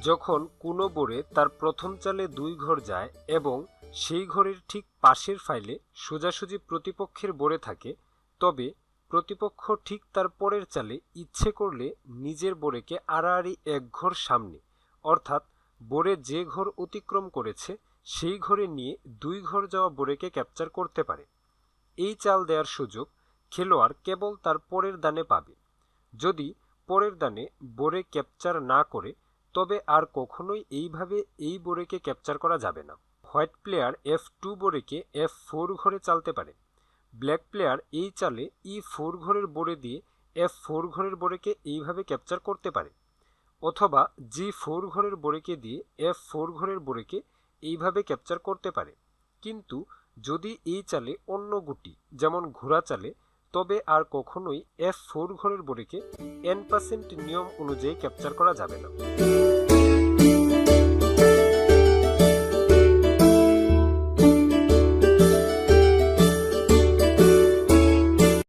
যখন কোনো বোরে তার প্রথম চালে দুই ঘর যায় এবং সেই ঘরের ঠিক পাশের ফাইলে সোজাসুজি প্রতিপক্ষের বোরে থাকে, তবে প্রতিপক্ষ ঠিক তার পরের চালে ইচ্ছে করলে নিজের বোরেকে আড়াআড়ি এক ঘর সামনে, অর্থাৎ বোরে যে ঘর অতিক্রম করেছে, সেই ঘরে নিয়ে দুই ঘর যাওয়া বোরেকে ক্যাপচার করতে পারে। এই চাল দেওয়ার সুযোগ খেলোয়াড় কেবল তার পরের দানে পাবে। যদি পরের দানে বোরে ক্যাপচার না করে তবে আর কখনোই এইভাবে এই বোরেকে ক্যাপচার করা যাবে না। হোয়াইট প্লেয়ার এফ টু বোরেকে এফ ফোর ঘরে চালতে পারে। ব্ল্যাক প্লেয়ার এই চালে ই ফোর ঘরের বোরে দিয়ে এফ ফোর ঘরের বোরেকে এইভাবে ক্যাপচার করতে পারে। অথবা জি ফোর ঘরের বোরেকে দিয়ে এফ ফোর ঘরের বোরেকে এইভাবে ক্যাপচার করতে পারে। কিন্তু যদি এই চালে অন্য গুটি, যেমন ঘোড়া চালে, তবে আর কখনোই এফ ফোর ঘরের বোরেকে এন পার্সেন্ট নিয়ম অনুযায়ী ক্যাপচার করা যাবে না।